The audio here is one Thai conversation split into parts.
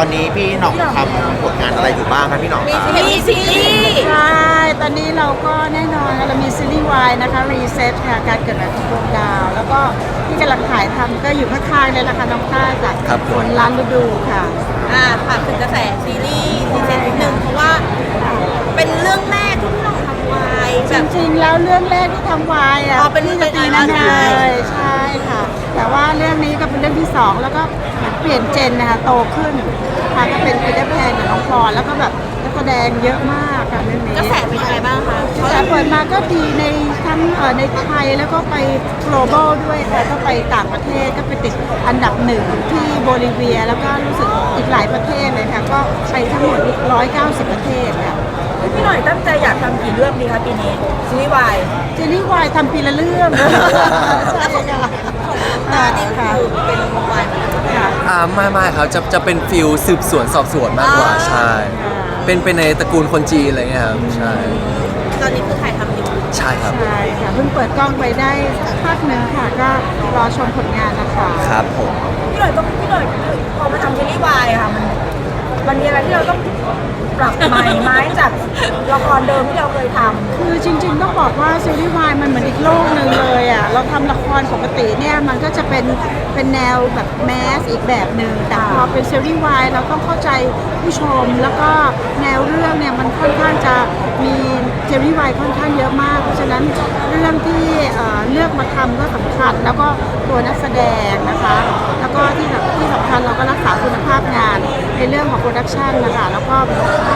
อนนี้พี่หน่องทำผลงานอะไรอยู่บ้างครับพี่หน่องมีครับ มีซีรีส์ใช่ตอนนี้เราก็แน่นอนเรามีซีรีส์วายนะคะ รีเซ็ตค่ะ การเกิดใหม่ของดวงดาว แล้วก็ที่กำลังถ่ายทำก็อยู่ข้างๆเลยละค่ะน้องต้าจากครับผมผลล้านฤดูค่ะ อ่าถามถึงกระแสซีรีส์ซีเซนนิดนึงเพราะว่าเป็นเรื่องแรกที่พี่หน้องทำ วายจแบบริงๆแล้วเรื่องแรกที่ทำวายอะอ๋อเป็นที่จะตีนั่นเป็นเลอะไร ยใช่ค่ะ แต่ว่าเรื่องนี้ก็เป็นเรื่องที่สองแล้วก็เหมือนเปลี่ยนเจนนะคะโตขึ้นค่ะก็เป็นพีเตอร์แพนกับน้องพลอยแล้วก็แบบนักแสดงเยอะมากค่ะเรื่องนี้กระแสเป็นยังไงบ้างคะแต่เปิดมาก็ดีในทั้งเอ่อในไทยแล้วก็ไป global ด้วยค่ะก็ไปต่างประเทศก็ไปติดอันดับหนึ่งที่โบลิเวีย แล้วก็รู้สึกอีกหลายประเทศเลยค่ะก็ไปทั้งหมด190 ประเทศค่ะ พี่หน่อยตั้งใจอยากทำกี่เรื่องดีคะปีนี้ซีรีส์วายซีรีส์วายทำปีละเรื่องใช่ค่ะตานี่คือเป็นวายมาแล้วค่ะ อ่าไม่ไม่ครับจะจะเป็นฟิลสืบสวนสอบสวนมากกว่าอ่า ใช่เป็นเป็นในตระกูลคนจีนอะไรเงี้ยครับใช่ตอนนี้คือถ่ายทำอยู่ใช่ครับใช่ค่ะเพิ่งเปิดกล้องไปได้สักพักหนึ่งค่ะ ก็รอชมผลงานนะคะครับผมพี่หน่อยต้องพี่หน่อยพอมาทำซีรีส์วายอะค่ะมันมันมีอะไรที่เราต้อง ปรับใหม่ไหมจากละครเดิมที่เราเคยทำ คือจริงๆต้องบอกว่าซีรีส์วายมันเหมือนอีกโลกหนึ่งเลยอะเราทำละครปกติเนี่ยมันก็จะเป็นเป็นแนวแบบแมสอีกแบบหนึ่งแต่พอเป็นซีรีส์วายเราต้องเข้าใจผู้ชมแล้วก็แนวเรื่องเนี่ยมันค่อนข้างจะมี ซีรีส์วายค่อนข้างเยอะมาก เพราะฉะนั้นเรื่องที่เอ่อเลือกมาทำก็สำคัญ แล้วก็ตัวนักแสดงนะคะ แล้วก็ที่แบบที่สำคัญเราก็รักษาคุณภาพงาน ในเรื่องของโปรดักชันนะคะ แล้วก็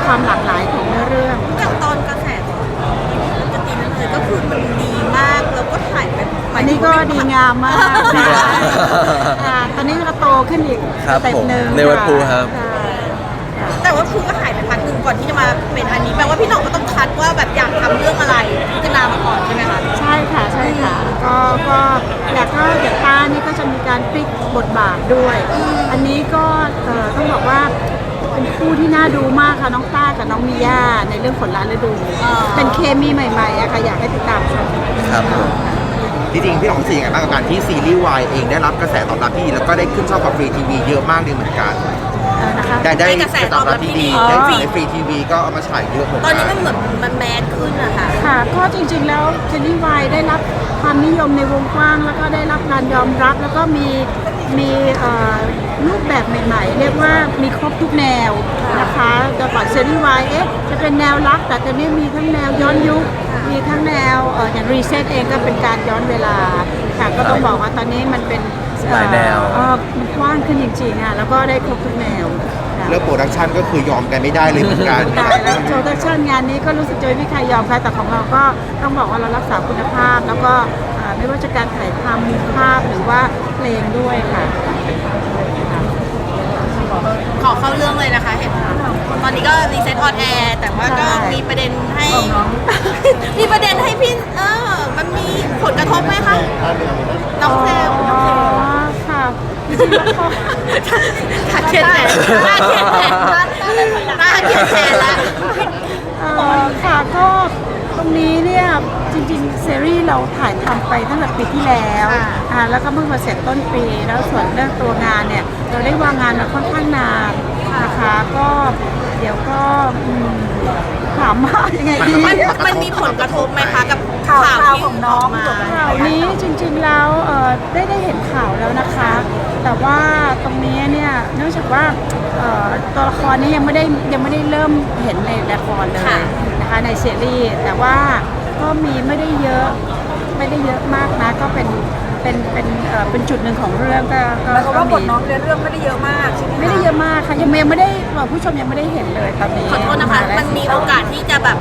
ความหลากหลายของเนื้อเรื่องจากตอนกระแสจะตีนั่นเลยก็คือมันดีมาก แล้วก็ถ่ายไปหมายอันถึนี้งก็ว่าดีงามมากดีงามอ่าตอนนี้ก็โตขึ้นอีกครับสเต็ปผมหนึ่งในวันพูครับใช่ค่ะแต่ว่าคือก็ถ่ายไปพั กหนึ่งก่อนที่จะมาเป็นอันนี้แปลว่าพี่หน้องก็ต้องคัดว่าแบบอยากทำเรื่องอะไรพิจารณามาก่อนใช่ไหมคะ ใช่ค่ะใช่ค่ะ ก็ก็อยากก็เดี๋ยวตานี่ก็จะมีการพลิกบทบาทด้วย อันนี้ก็เอ่อต้องบอกว่าเป็นคู่ที่น่าดูมากค่ะน้องต้ากับน้องมิย่าในเรื่องผลล้านฤดูอ๋อเป็นเคมีใหม่ๆอะค่ะอยากให้ติดตามชมครับผมจริงๆพี่หน่องรู้สึกยังไงบ้างกับการที่ซีรีส์วายเองได้รับกระแสตอบรับที่ดีแล้วก็ได้ขึ้นช่องกับฟรีทีวีเยอะมากเลยเหมือนกันเออ นะคะได้ได้ได้กระแสตอบรับที่ดีได้อ๋อในฟรีทีวีก็เอามาฉายเยอะเหมือนตกัอนนี้มันเหมือนมันแมสขึ้นอะค่ะค่ะ ก็จริงๆแล้วเจนนี่วายได้รับความนิยมในวงกว้าง แล้วก็ได้รับการยอมรับแล้วก็มีมีเอ่อรูปแบบใหม่ๆ เรียกว่ามีครบทุกแนวนะคะแต่ก่อนเซรีวายเอ๊ะจะเป็นแนวรัก แต่ตอนนี้มีทั้งแนวย้อนยุค มีทั้งแนวเอ่ออย่างรีเซ็ตเองก็เป็นการย้อนเวลาค่ะก็ต้องบอกว่าตอนนี้มันเป็นเอ่อ หลายแนว เอ่อมันกว้างขึ้นจริงๆอะแล้วก็ได้ครบทุกแนวค่ะ เรื่องโปรดักชันก็คือยอมกันไม่ได้เลยเหมือนกันตายแล้วโชว์ดักชั่นงานนี้ก็รู้สึกจะไม่มีใครยอมใครแต่ของเราก็ต้องบอกว่าเรารักษาคุณภาพ แล้วก็เอ่อไม่ว่าจะการถ่ายทำภาพหรือว่าเพลงด้วยค่ะ ขอเข้าเรื่องเลยนะคะเห็นตอนนี้ก็รีเซ็ตออนแอร์แต่ว่าก็ใช่ มีประเด็นให้ มีประเด็นให้พี่เออ มันมีผลกระทบไหมคะน้องเซลลน้องเซลอ๋ ลอค่ะจริงๆแล้วก็ขาเขียนแทนหน้าเขียนแทนหน้าเขียนแทนแล้ว เอ่อค่ะก็ตรงนี้เนี่ยจริงๆซีรีส์เราถ่ายทำไปตั้งแต่ปีที่แล้วอ่าแล้วก็เพิ่งมาเสร็จต้นปี แล้วส่วนเรื่องตัวงานเนี่ยเราได้วางงานมาค่อนข้างนานนะคะก็เดี๋ยวก็ามว่ายังไงดี มันมันมีผลกระทบไหมคะกับข่าวข่าวข่าวที่ของน้องมาข่าวนี้จริงๆแล้วเอ่อได้ได้เห็นข่าวแล้วนะคะ แต่ว่าตรงนี้เนี่ยเนื่องจากว่าเอ่อตัวละครนี้ยังไม่ได้ยังไม่ได้เริ่มเห็นในละครเลยนะคะในซีรีส์แต่ว่าก็มีไม่ได้เยอะไม่ได้เยอะมากนะก็เป็น เป็นเป็นเอ่อเป็นจุดหนึ่งของเรื่องก็ก็หมายความว่าบก็ทน้องในเรื่องไม่ได้เยอะมากใช่ไหมคะไม่ได้เยอะมากค่ะยังยังไม่ได้ผู้ชมยังไม่ได้เห็นเลยตอนนี้ขอโทษนะคะาแล้วมันมีโอกาสที่จะแบบ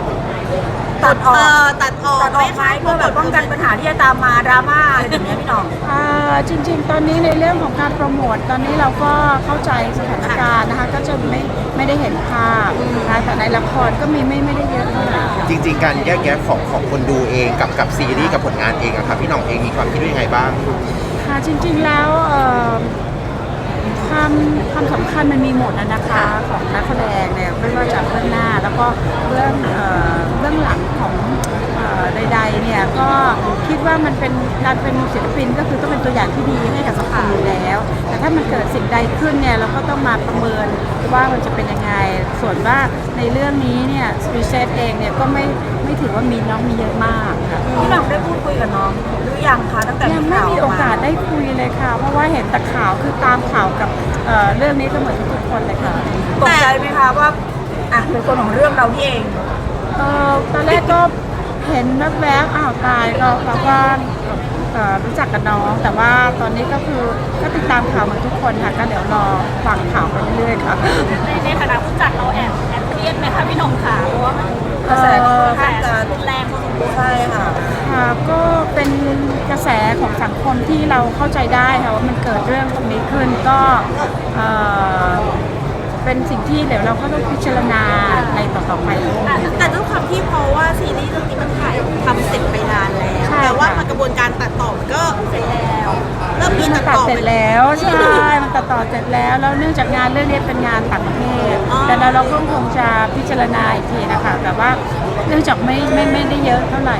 ตัดออกเตัดออกตัดออกไหมเพื่อแบบป้องกันปัญหาที่จะตามมาดราม่าอะไรแบบเนี้ยพี่หน้องอ่าจริง ๆ ตอนนี้ในเรื่องของการโปรโมทตอนนี้เราก็เข้าใจสถานการณ์นะคะก็จะไม่ไม่ได้เห็นภาพนะคะแต่ในละครก็มีไม่ไม่ได้เยอะเท่าไหร่ค่ะจริง ๆ การแยกแยะของของคนดูเองกับกับซีรีส์กับผลงานเองอะครับพี่หน่องเองมีความคิดว่ายังไงบ้างค่ะจริงๆแล้วความความสำคัญมันมีหมดนะคะของนักแสดงเนี่ยไม่ว่าจะเบื้องหน้าแล้วก็เบื้องเบื้องหลังของ ใดๆเนี่ยก็คิดว่ามันเป็นการเป็นศิลปินก็คือต้องเป็นตัวอย่างที่ดีให้กับสังคมอยู่แล้ว แต่ถ้ามันเกิดสิ่งใดขึ้นเนี่ยเราก็ต้องมาประเมินว่ามันจะเป็นยังไง ส่วนว่าในเรื่องนี้เนี่ยรีเซตเองเนี่ยก็ไม่ไม่ถือว่ามีน้องมีเยอะมากค่ะพี่หน่องได้พูดคุยกับน้องหรือยังคะตั้งแต่ยังไม่มีโอกาสได้คุยเลยค่ะ เพราะว่าเห็นแต่ข่าวคือตามข่าวกับเอ่อเรื่องนี้ก็เหมือนทุกๆคนเลยค่ะตกใจไหมคะว่าอะเป็นคนของเรื่องเรานี่เอง เอ่อตอนแรกก็ เห็นแวบๆอ้าวตายก็เราก็เอ่อรู้จักกับน้อง แต่ว่าตอนนี้ก็คือก็ติดตามข่าวเหมือนทุกคนค่ะก็เดี๋ยวรอฟังข่าวไปเรื่อยๆค่ะในในฐานะผู้จัดเราแอบแอบเครียดไหมคะพี่หน้องขาเพราะว่ามันกระแสก็ค่อนข้างจะรุนแรงพอสมควรใช่ค่ะ ค่ะก็เป็นกระแสของสังคมที่เราเข้าใจได้ค่ะว่ามันเกิดเรื่องตรงนี้ขึ้นก็เอ่อ เป็นสิ่งที่เดี๋ยวเราก็ต้องพิจารณาในต่อๆไป แต่ด้วยความที่เพราะว่าซีรีส์เรื่องนี้มันถ่ายทำเสร็จไปนานแล้ว ใช่แต่ว่าค่ะ มันกระบวนการตัดต่อมันก็เสร็จแล้ว เริ่มมีมัตันดตัดต่อเสร็จไปแล้วใช่ มันตัดต่อเสร็จแล้ว แล้วเนื่องจากงานเรื่องนี้เป็นงานต่างประเทศ อ๋อ แต่เราเราก็คงจะพิจารณาอีกทีนะคะ แต่ว่าเนื่องจากไม่ไม่ไม่ได้เยอะเท่าไหร่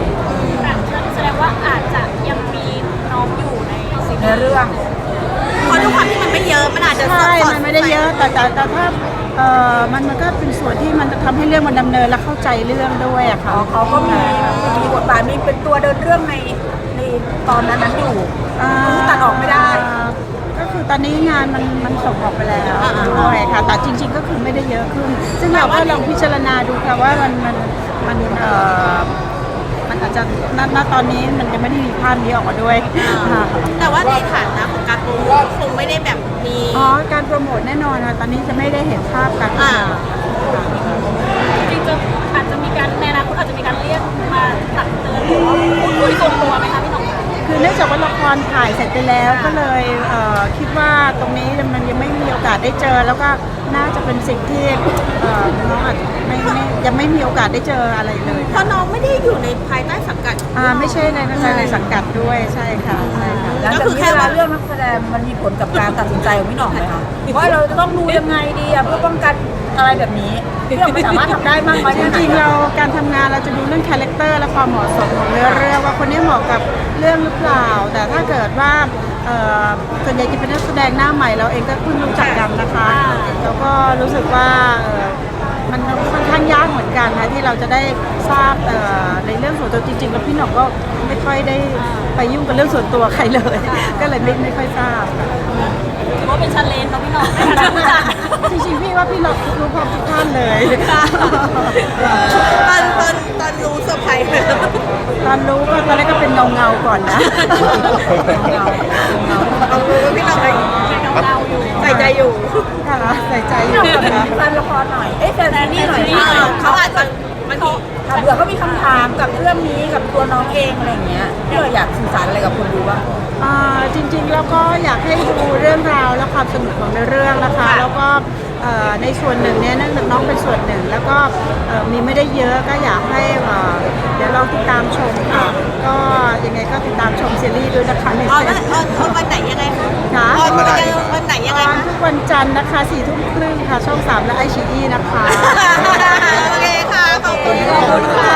แสดงว่าอาจจะยังมีน้องอยู่ในซีในเรื่องเพ ราะด้วยความที่มันไม่เยอะมันอาจจะใช่สอมันไม่ได้เยอะแต่แต่แต่ถ้าเอ่อมันมันก็เป็นส่วนที่มันจะทำให้เรื่องมันดำเนินและเข้าใจเรื่องด้วยอะค่ะเขาเขาก็มีมีบทบาทมีเป็นตัวเดินเรื่องในในตอนนั้นนั้นอยู่อ่าคือตัดออกไม่ได้ก็คือตอนนี้งานมันมันส่งออกไปแล้วด้วยค่ะแต่จริง ๆ ก็คือไม่ได้เยอะขึ้น ซึ่งเราก็ลองพิจารณาดูค่ะว่ามันมันมันเอ่อมันอาจจะณณตอนนี้มันยังไม่ได้มีภาพนี้ออกมาด้วยค่ะ แต่ว่าในฐานะของกา รโปรโมทคงไม่ได้แบบมีอ๋อ การโปรโมทแน่นอนค่ะตอนนี้จะไม่ได้เห็นภาพการโปรอ่าโมทค่ะจริงๆจะอาจจะมีการในอนาคตอาจจะมีการเรียกมาตักเตือนหรือว่าพูดคุยส่วนตัวไหมคะพี่หน้องคะคือเนื่องจากว่าละครถ่ายเสร็จไปแล้วก็เลยเอ่อคิดว่าตรงนี้มันยังไม่มีโอกาสได้เจอแล้วก็ น่าจะเป็นสิ่งที่เอ่อน้องอาจจะไม่ไม่ยังไม่มีโอกาสได้เจออะไรเลย เพราะน้องไม่ได้อยู่ในภายใต้สังกัด อ่าไม่ใช่ในในในสังกัดด้วยใช่ค่ะใช่ค่ะ หลังจากนี้เวลาเรื่องนักแสดงมันมีผลกับการตัดสินใจของพี่หน่องไหมคะว่าเราจะต้องดูยังไงดีอะเพื่อป้องกันอะไรแบบนี้พี่หน่องไม่สามารถทำได้มากไหมจแค่ไหนริงๆอะเราการทำงานเราจะดูเรื่องคาแรคเตอร์และความเหมาะสมของเนื้อเรื่องว่าคนนี้เหมาะกับเรื่องหรือเปล่า แต่ถ้าเกิดว่า เอ่อส่วนใหญ่จะเป็นนักแสดงหน้าใหม่เราเองก็เพิ่งรู้จักกันนะคะ แล้วก็รู้สึกว่าเอ่อ มันค่อนข้างยากเหมือนกันนะที่เราจะได้ทราบเอ่อในเรื่องส่วนตัวจริง ๆ แล้วพี่หน่องก็ไม่ค่อยได้ไปยุ่งกับเรื่องส่วนตัวใครเลย ก็เลยไม่ไม่ค่อยทราบค่ะถือว่าเป็นชันเลนเนาะพี่หน้องในฐานะผู้จัดจริงๆพี่ว่าพี่หน่องรู้พร้อมทุกท่านเลยตอนตอนตอนรู้เซอร์ไพรส์ไหมตอนรู้ก็ตอนแรกก็เป็นเงาเงาๆก่อนนะเอารู้ว่าพี่น้อง ใส่ใจอยู่ค่ะใส่ใจพี่อหน่องยู่กับนะแฟนละครหน่อย เอ้ยแฟนซีรีส์หน่อยเออเขาอาจจะมันมีค่ะเผื่อเขามีคำถามกับเรื่องนี้กับตัวน้องเองอะไรอย่างเงี้ยพี่เราอยากสื่อสารอะไรกับคนดูบ้างอ่าจริงๆแล้วก็อยากให้ดูเรื่องราวและความสนุกของในเรื่องนะคะ แล้วก็เอ่อในส่วนหนึ่งเนี่ยนั่นน้องเป็นส่วนหนึ่ง แล้วก็เอ่อมีไม่ได้เยอะก็อยากให้เอ่อเดี๋ยวลองติดตามชมค่ะก็ยังไงก็ติดตามชมซีรีส์ด้วยนะคะในออนเฟวันซออนออนวันไหนยังไงคะ จันทร์นะคะสี่ทุ่มครึ่งค่ะ ช่องสามและไอชีอีนะคะ โอเคค่ะ ขอบคุณขอบคุณค่ะ